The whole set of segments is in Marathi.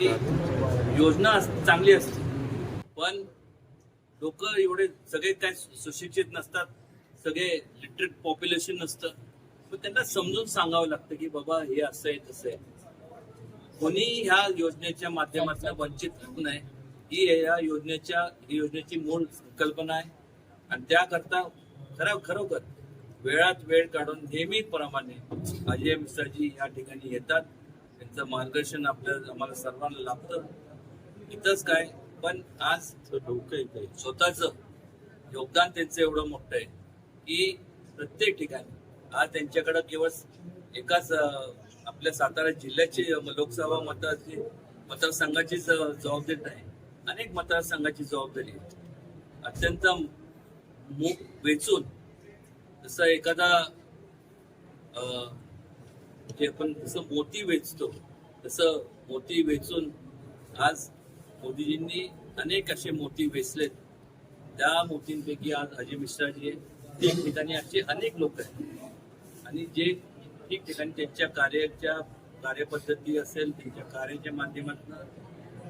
योजना चांगली असते. पण लोक एवढे सगळे काय सुशिक्षित नसतात सगळे लिटरेट पॉप्युलेशन नसतं. पण त्यांना समजून सांगावं लागतं की बाबा हे असं आहे तसं आहे. कोणी ह्या योजनेच्या माध्यमातून वंचित राहू नये. ही या योजनेच्या योजनेची मूळ कल्पना आहे. आणि त्याकरता खरं खरोखर वेळात वेळ काढून नेहमीप्रमाणे अजय मिश्राजी या ठिकाणी येतात. त्यांचं मार्गदर्शन आपल्या आम्हाला सर्वांना लाभतं इथंच काय पण आज स्वतःच योगदान त्यांचं एवढं मोठं आहे की प्रत्येक ठिकाणी आज त्यांच्याकडं केवळ एकाच आपल्या सातारा जिल्ह्याची लोकसभा मताची मतदारसंघाची जबाबदारी नाही अनेक मतदारसंघाची जबाबदारी आहे. अत्यंत मूग वेचून जसं एखादा जे आपण जसं मोती वेचतो तसं मोती वेचून आज मोदीजींनी अनेक असे मोती वेचलेत. त्या मोतींपैकी आज अजय मिश्राजी आहे एक ठिकाणी असे अनेक लोक आहेत. आणि जे ठिकठिकाणी त्यांच्या कार्याच्या कार्यपद्धती असेल त्यांच्या कार्याच्या माध्यमातून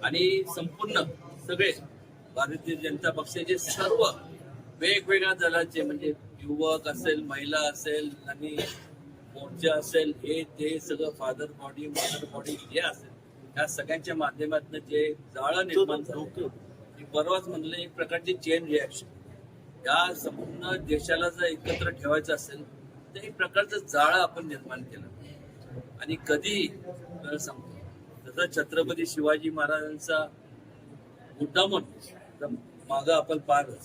आणि संपूर्ण सगळे भारतीय जनता पक्षाचे सर्व वेगवेगळ्या दलाचे म्हणजे युवक असेल महिला असेल आणि मोर्चा असेल हे ते सगळं फादर बॉडी मदर बॉडी जे असेल या सगळ्यांच्या माध्यमातून जे जाळं निर्माण झालं परवाच म्हणलं एक प्रकारची चेन रिॲक्शन या संपूर्ण देशाला जर एकत्र ठेवायचं असेल तर एक प्रकारचं जाळं आपण निर्माण केलं. आणि कधी सांगतो जसं छत्रपती शिवाजी महाराजांचा मुद्दामून मागं आपण पाहिलं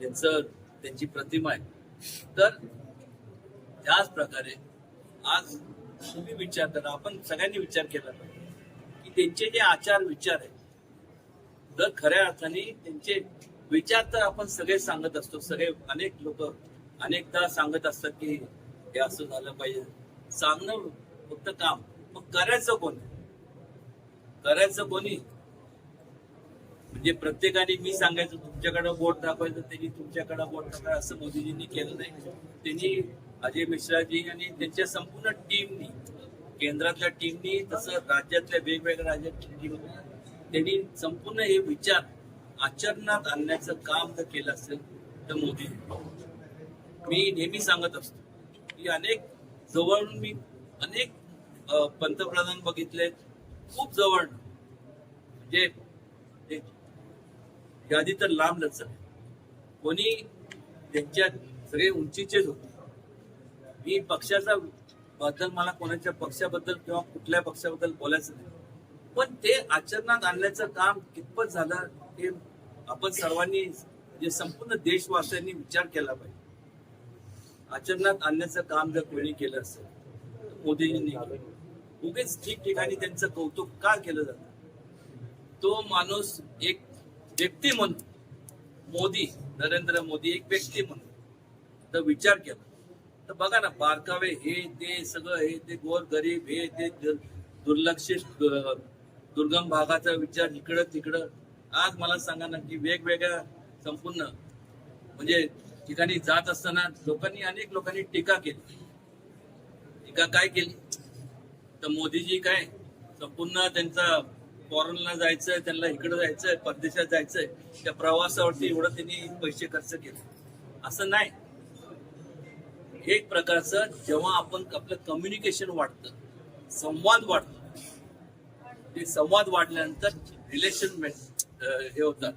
त्यांचं त्यांची प्रतिमा आहे तर त्याच प्रकारे आज तुम्ही विचारताना आपण सगळ्यांनी विचार केला की त्यांचे जे आचार विचार आहेत जर खऱ्या अर्थाने त्यांचे विचार तर आपण सगळे सांगत असतो सगळे अनेक लोक अनेकदा सांगत असतात की हे असं झालं पाहिजे. सांगणं फक्त काम मग करायचं कोण? करायचं कोणी? म्हणजे प्रत्येकाने मी सांगायचं तुमच्याकडे बोट दाखवायचं त्यांनी तुमच्याकडे बोट दाखवायचं असं मोदीजींनी केलं नाही. त्यांनी अजय मिश्राजी आणि त्यांच्या संपूर्ण टीमनी केंद्रातल्या टीमनी तसं राज्यातल्या वेगवेगळ्या राज्यातल्या टीमनी त्यांनी संपूर्ण हे विचार आचरणात आणण्याचं काम जर केलं असेल तर मोदी. मी नेहमी सांगत असतो की अनेक जवळून मी अनेक पंतप्रधान बघितले खूप जवळ. म्हणजे यादी तर लांब लचक कोणी त्यांच्या सगळे उंचीचेच होते. मी पक्षाचा बद्दल मला कोणाच्या पक्षाबद्दल किंवा कुठल्या पक्षाबद्दल बोलायचं नाही. पण ते आचरणात आणण्याचं काम कितपत झालं हे आपण सर्वांनी जे संपूर्ण देशवासियांनी विचार केला पाहिजे. आचरणात आणण्याचं काम जर कोणी केलं असेल तर मोदीजींनी उगेच ठिकठिकाणी त्यांचं कौतुक का केलं जातं तो माणूस एक व्यक्ती म्हणून मोदी नरेंद्र मोदी एक व्यक्ती म्हणून तर विचार केला. तर बघा ना बारकावे हे ते सगळं हे ते गोर गरीब हे ते दुर्लक्षित दुर्गम भागाचा विचार इकडं तिकडं आज मला सांगा ना की वेगवेगळ्या संपूर्ण म्हणजे ठिकाणी जात असताना लोकांनी अनेक लोकांनी टीका केली. टीका काय केली? तर मोदीजी काय संपूर्ण त्यांचा फॉरेनला जायचंय त्यांना इकडे जायचंय परदेशात जायचंय त्या प्रवासावरती एवढं त्यांनी पैसे खर्च केले. असं नाही. एक प्रकारचं जेव्हा आपण आपलं कम्युनिकेशन वाढतं संवाद वाढतो. ते संवाद वाढल्यानंतर रिलेशन हे होतात.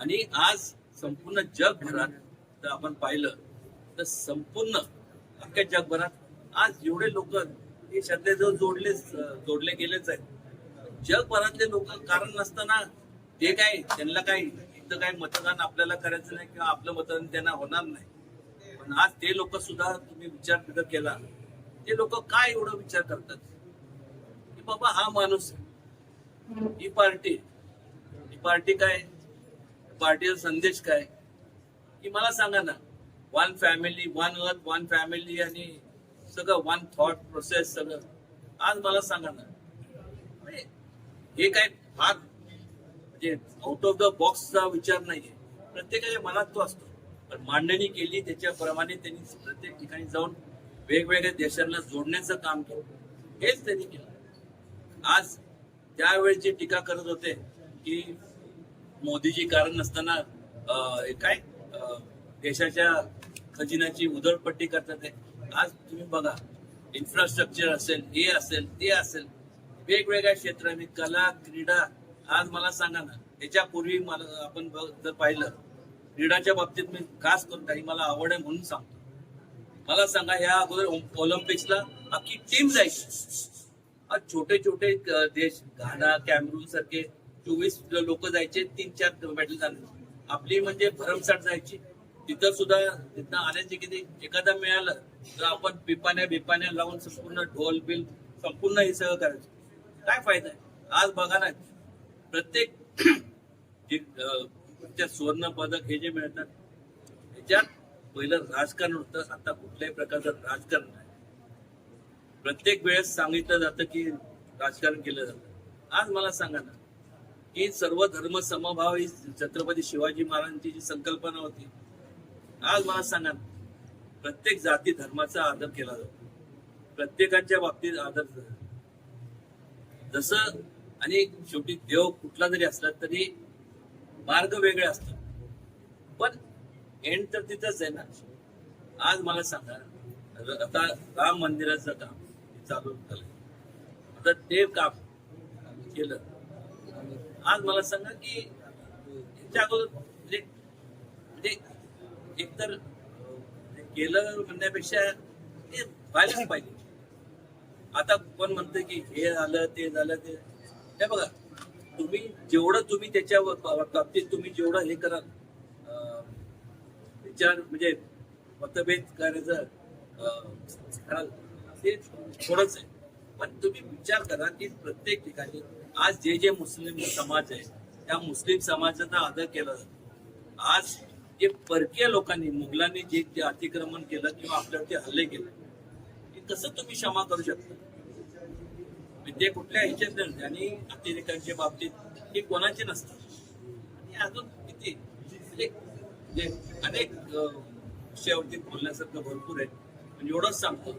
आणि आज संपूर्ण जगभरात जर आपण पाहिलं तर संपूर्ण अख्ख्या जगभरात आज एवढे लोक हे श्रद्धेजवळ जोडले जोडले गेलेच आहेत. जगभरातले लोक कारण नसताना ते काय त्यांना काय इथं काय मतदान आपल्याला करायचं नाही किंवा आपलं मतदान त्यांना होणार नाही. ना आज ते लोक सुद्धा तुम्ही विचार जर केला ते लोक काय एवढं विचार करतात? की बाबा हा माणूस ही पार्टी ही पार्टी काय? पार्टीचा संदेश काय? की मला सांगा ना one family one earth one family आणि सगळं वन थॉट प्रोसेस सगळं. आज मला सांगा ना. हे काय फार म्हणजे आउट ऑफ द बॉक्सचा विचार नाहीये. प्रत्येकाच्या मनात तो असतो. पण मांडणी केली त्याच्याप्रमाणे त्यांनी प्रत्येक ठिकाणी जाऊन वेगवेगळ्या देशांना जोडण्याचं काम केलं. हेच त्यांनी केलं. आज त्यावेळेस जे टीका करत होते की मोदीजी कारण नसताना अं, काय देशाच्या खजिन्याची उधळपट्टी करतात आज तुम्ही बघा इन्फ्रास्ट्रक्चर असेल हे असेल ते असेल वेगवेगळ्या क्षेत्रांनी कला क्रीडा आज मला सांगा ना त्याच्यापूर्वी मला आपण बघ- जर पाहिलं क्रीडाच्या बाबतीत मी खास करून काही मला आवड आहे म्हणून सांगतो. मला सांगा ह्या अगोदर ऑलिम्पिक्सला अख्खी टीम जायची. आज छोटे छोटे देश घाना कॅमरून सारखे चोवीस लोक जायचे तीन चार मेडल झाले. आपली म्हणजे भरमसाठ जायची. तिथं सुद्धा तिथं आल्याचे किती? एखादा मिळालं तर आपण पिपाण्या बिपाण्या लावून संपूर्ण ढोल बिल संपूर्ण हे सगळं करायचं. काय फायदा आहे? आज बघा ना प्रत्येक त्या सुवर्ण पदक हे जे मिळतात त्याच्यात पहिलं राजकारण होतं आता कुठल्याही प्रकारचं राजकारण नाही. प्रत्येक वेळेस सांगितलं जातं की राजकारण केलं जातं. आज मला सांगा ना की सर्व धर्म समभाव ही छत्रपती शिवाजी महाराजांची जी संकल्पना होती आज मला सांगा प्रत्येक जाती धर्माचा आदर केला जातो. प्रत्येकाच्या बाबतीत आदर झाला. जसं आणि शेवटी देव कुठला जरी असला तरी मार्ग वेगळे असतात. पण एंड तर तिथंच आहे ना. आज मला सांगा आता राम मंदिराचं काम चालू झालं आता ते काम केलं. आज मला सांगा की त्याच्या अगोदर म्हणजे, म्हणजे एकतर म्हणजे केलं म्हणण्यापेक्षा ते व्हायलाच पाहिजे. आता कोण म्हणतं की हे झालं ते झालं ते हे बघा. तुम्ही जेवढं तुम्ही त्याच्या बाबतीत तुम्ही जेवढं हे कराल विचार म्हणजे मतभेद करायचं कराल ते थोडंच आहे. पण तुम्ही विचार करा की प्रत्येक ठिकाणी आज जे जे मुस्लिम समाज आहे त्या मुस्लिम समाजाचा आदर केला जातो. आज जे परकीय लोकांनी मुघलांनी जे जे अतिक्रमण केलं किंवा आपल्यावरती हल्ले केले हे कसं तुम्ही क्षमा करू शकता? ते कुठल्या ह्याच्यात नसते आणि अतिरेकांच्या बाबतीत हे कोणाचे नसतात. आणि अजून किती? म्हणजे अनेक विषयावरती बोलण्यासारखं भरपूर आहे पण एवढंच सांगतो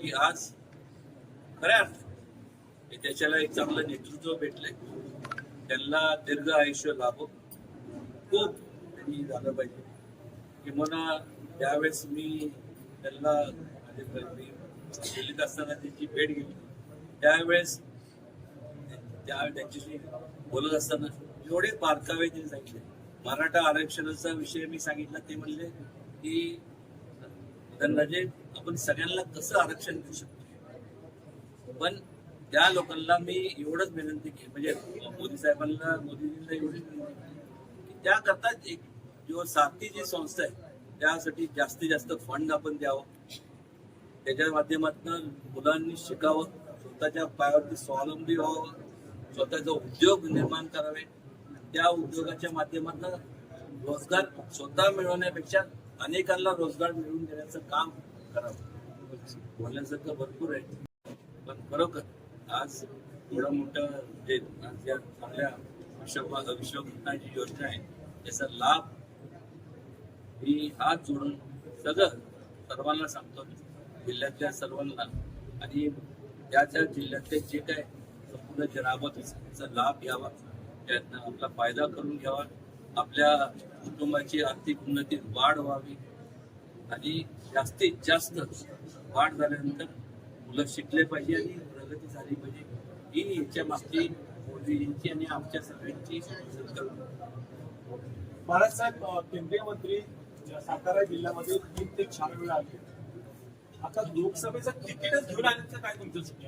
की आज खऱ्या अर्थात त्याच्याला एक चांगलं नेतृत्व भेटलंय. त्यांना दीर्घ आयुष्य लाभो. खूप त्यांनी झालं पाहिजे. किंवा त्यावेळेस मी त्यांना दिल्लीत असताना त्यांची भेट घेतली त्यावेळेस त्या त्यांच्याशी बोलत असताना एवढे बारकावे त्यांनी सांगितले. मराठा आरक्षणाचा विषय मी सांगितला ते म्हणले की धनराजे आपण सगळ्यांना कसं आरक्षण देऊ शकतो? पण त्या लोकांना मी एवढंच विनंती केली. म्हणजे मोदी साहेबांना मोदीजींना एवढीच विनंती की त्याकरता एक जो साथी जी संस्था आहे त्यासाठी जास्तीत जास्त फंड आपण द्यावं. त्याच्या माध्यमातून मुलांनी शिकावं. स्वतःच्या पायावरती स्वावलंबी व्हावं स्वतःचा उद्योग निर्माण करावे. त्या उद्योगाच्या माध्यमातून रोजगार स्वतः मिळवण्यापेक्षा अनेकांना रोजगार मिळवून देण्याचं काम करावं. बोलण्यासारखं भरपूर आहे पण खरोखर आज एवढं मोठं जे आज या चांगल्या विश्व विश्वकृष्णाची योजना आहे त्याचा लाभ मी हात जोडून सगळं सर्वांना सांगतो जिल्ह्यातल्या सर्वांना. आणि त्या त्या जिल्ह्यातले जे काय संपूर्ण जे त्याचा लाभ घ्यावा. त्यातनं आपला फायदा करून घ्यावा. आपल्या कुटुंबाची आर्थिक उन्नतीत वाढ व्हावी. आणि जास्तीत जास्त वाढ झाल्यानंतर मुलं शिकले पाहिजे आणि प्रगती झाली पाहिजे. ही याच्या मागची मोदीजींची आणि आमच्या सगळ्यांची संकल्पना महाराज साहेब केंद्रीय मंत्री सातारा जिल्ह्यामध्ये तीन ते चार वेळा आले. आता लोकसभेचं तिकीटच घेऊन आल्याचं काय तुमचं चुकी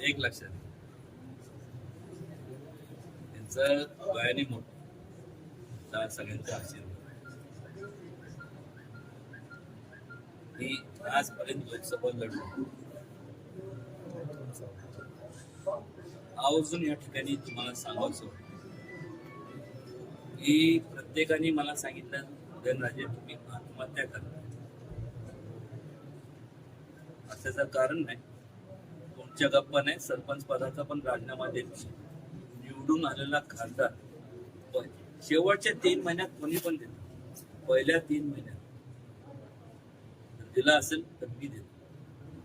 एक लक्षात त्यांचं वयाने मोठं. सगळ्यांचा आशीर्वाद मी आजपर्यंत लोकसभा लढलो. आवर्जून या ठिकाणी तुम्हाला सांगायचं होतं की प्रत्येकाने मला सांगितलं उदयनराजे तुम्ही आत्महत्या करा. असं कारण नाही. तुमच्या गप्पा नाही सरपंच पदाचा पण राजीनामा देत निवडून आलेला खासदार पण शेवटच्या तीन महिन्यात कोणी पण देत पहिल्या तीन महिन्यात. दिला असेल तर मी देतो.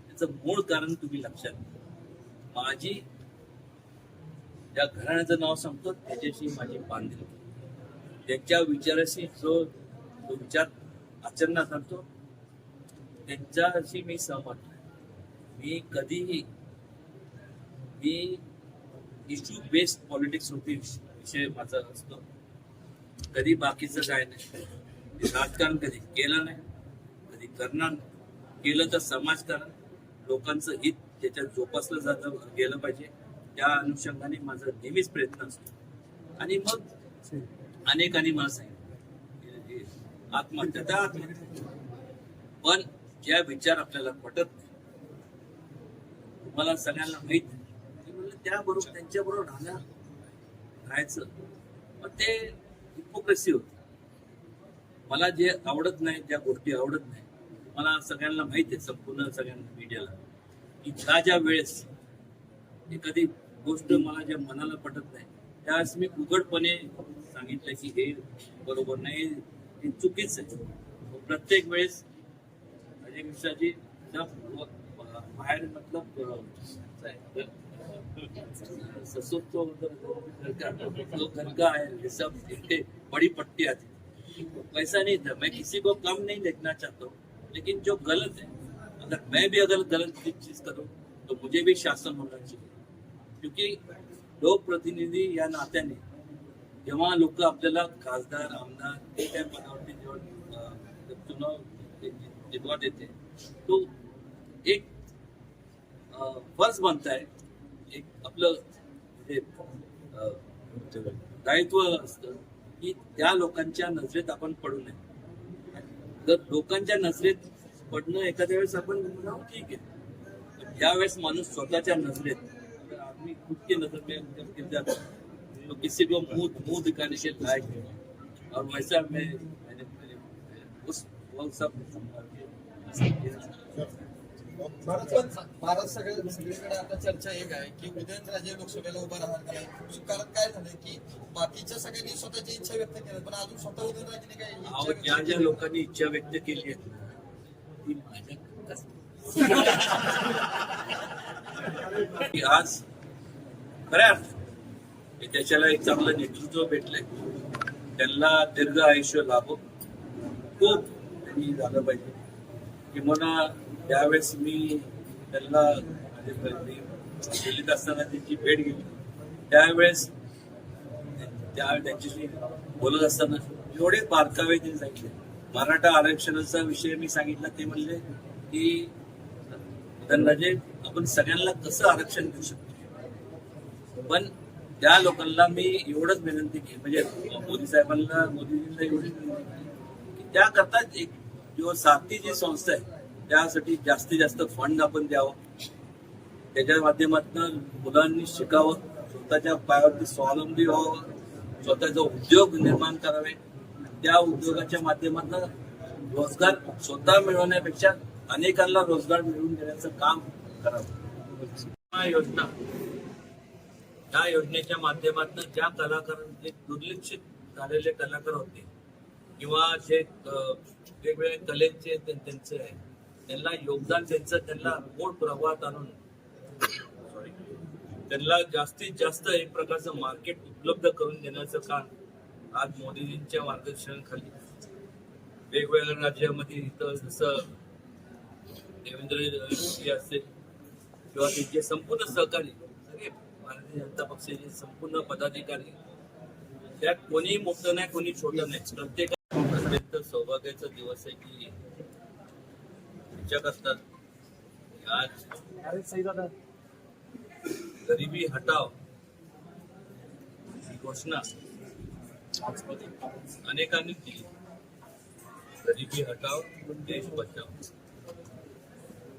त्याचं मूळ कारण तुम्ही लक्षात घ्या. माझी ज्या घराण्याचं नाव सांगतो त्याच्याशी माझी बांधील त्यांच्या विचाराशी जो जो विचार आचरणात आणतो त्यांच्याशी मी सहमत मी कधीही मी इश्यू बेस्ड पॉलिटिक्स होती विषय माझा असतो. कधी बाकीचं काय नाही. राजकारण कधी केलं नाही. कधी करणार नाही. केलं तर समाजकारण लोकांचं हित त्याच्यात जोपासलं जातं गेलं पाहिजे. त्या अनुषंगाने माझा नेहमीच प्रयत्न असतो. आणि मग अनेकांनी मला सांगितलं. आत्महत्या त्या आत्महत्या. पण ज्या विचार आपल्याला पटत नाही तुम्हाला सगळ्यांना माहीत म्हणलं त्याबरोबर त्यांच्याबरोबर राहण्या राहायचं. पण ते हिपोक्रेसी होती. मला जे आवडत नाही ज्या गोष्टी आवडत नाही मला सगळ्यांना माहीत आहे संपूर्ण सगळ्यांना मीडियाला की ज्या ज्या वेळेस एखादी गोष्ट मला ज्या मनाला पटत नाही त्यावेळेस मी उघडपणे सांगितलं की बरोबर नाही, हे चुकीच आहे. प्रत्येक वेळेस अजय मिश्राजी बाहर मतलब ससुर घर का है ये सब इनके बड़ी पट्टी आती वैसा नहीं था मैं किसी को कम नहीं देखना चाहता हूँ, लेकिन जो गलत है, अगर मैं भी अगर गलत चीज़ करूँ तो मुझे भी शासन होना चाहिए। क्योंकि लोकप्रतिनिधी या नात्याने जेव्हा लोक आपल्याला खासदार आमदार ते त्या पदावरती जेव्हा चुनाव जितवा देते तो एक फर्ज बनत आहे एक आपलं म्हणजे दायित्व असतं की त्या लोकांच्या नजरेत आपण पडू नये. तर लोकांच्या नजरेत पडणं एखाद्या वेळेस आपण म्हणावं, ठीक आहे. पण ज्या वेळेस माणूस स्वतःच्या नजरेत आम्ही आदमी नजर में जब तो किसी को मुँह मुँह दिखाने के लायक नहीं है। और वैसा मैं मैंने मैंने उस वो सब। भारत भारत सगळीकडे आता चर्चा एक आहे की उदयनराजे लोकसभेला उभा राहणार नाही कारण काय की बाकीच्या सगळ्यांनी स्वतःची इच्छा व्यक्त केली पण अजून स्वतः उदयनराजेने ज्या ज्या लोकांनी इच्छा व्यक्त केली आहे ती माझ्या आज खऱ्या त्याच्याला एक चांगलं नेतृत्व भेटलंय. त्यांना दीर्घ आयुष्य लाभो. खूप त्यांनी झालं पाहिजे. किंवा त्यावेळेस मी त्यांना दिल्लीत असताना त्यांची भेट घेतली. त्यावेळेस त्या त्यांच्याशी बोलत असताना एवढे बारकावे त्यांनी सांगितले. मराठा आरक्षणाचा विषय मी सांगितला ते म्हणले की धनराजे आपण सगळ्यांना कसं आरक्षण देऊ शकतो? पण त्या लोकांना मी एवढंच विनंती केली म्हणजे मोदी साहेबांना मोदीजींना एवढी विनंती की त्याकरता एक जो साथी जी संस्था आहे त्यासाठी जास्तीत जास्त फंड आपण द्यावं. त्याच्या माध्यमातून मुलांनी शिकावं स्वतःच्या पायावरती स्वावलंबी व्हावं स्वतःचा उद्योग निर्माण करावे. त्या उद्योगाच्या माध्यमातून रोजगार स्वतः मिळवण्यापेक्षा अनेकांना रोजगार मिळवून देण्याचं काम करावं. योजना. या योजनेच्या माध्यमातून ज्या कलाकारांचे दुर्लक्षित झालेले कलाकार होते किंवा जे वेगवेगळ्या कलेचे त्यांचे आहे त्यांना योगदान त्यांचं त्यांना मोठ प्रवाहात आणून त्यांना जास्तीत जास्त एक प्रकारचं मार्केट उपलब्ध करून देण्याचं काम आज मोदीजींच्या मार्गदर्शनाखाली वेगवेगळ्या राज्यामध्ये इथं जसं देवेंद्र योगी असतील किंवा त्यांचे संपूर्ण सहकारी भारतीय जनता पक्षाचे संपूर्ण पदाधिकारी त्यात कोणी मोठं नाही कोणी छोटं नाही. प्रत्येक सौभाग्याचा दिवस आहे की विचार असतात आज गरीबी हटाव ही घोषणा अनेकांनी केली. गरीबी हटाव देश बचाव.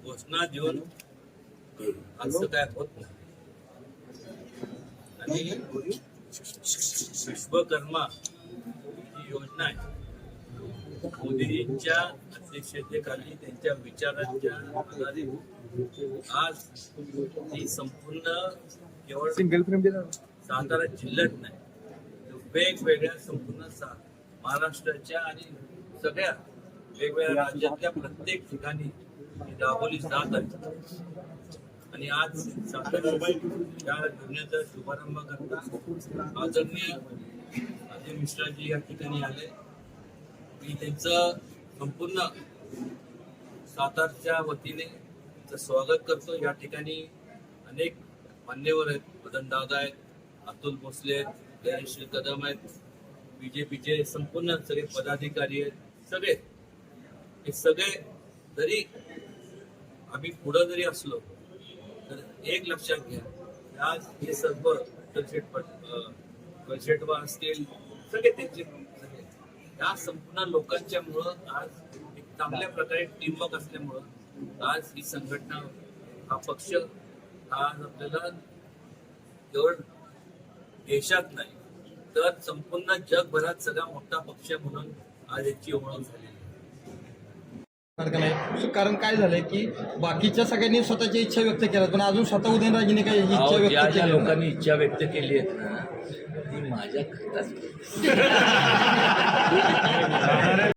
घोषणा देऊन असं काय होत नाही. आणि विश्वकर्मा ही योजना आहे मोदीजींच्या अध्यक्षतेखाली त्यांच्या विचारांच्या आधारे आज ही संपूर्ण केवळ सिंगल फ्रेम सातारा जिल्ह्यात नाही वेगवेगळ्या संपूर्ण सा महाराष्ट्राच्या आणि सगळ्या वेगवेगळ्या राज्यातल्या प्रत्येक ठिकाणी राबवली जात आहे. आणि आज या योजनेचा शुभारंभ करता आदरणीय माझे मिश्राजी या ठिकाणी आले. मी त्यांचं संपूर्ण सातारच्या वतीने स्वागत करतो. या ठिकाणी अनेक मान्यवर आहेत. मदन दादा आहेत अतुल भोसले आहेत जयश्री कदम आहेत बीजेपीचे संपूर्ण सगळे पदाधिकारी आहेत. सगळे. हे सगळे जरी आम्ही पुढं जरी असलो तर एक लक्षात घ्या. आज हे सर्व कलशेट कलशेटवा असतील सगळे त्यांचे सगळे. या संपूर्ण लोकांच्या मुळं आज एक चांगल्या प्रकारे टीमवर्क असल्यामुळं आज ही संघटना हा पक्ष आज आपल्याला केवळ देशात नाही तर संपूर्ण जगभरात सगळा मोठा पक्ष म्हणून आज याची ओळख झाली आहे. नाही कारण काय झालंय की बाकीच्या सगळ्यांनी स्वतःची इच्छा व्यक्त केल्या पण अजून स्वतः उदयनराजेंनी काही इच्छा व्यक्त केली. लोकांनी इच्छा व्यक्त केली आहे ना ती माझ्या खात्यात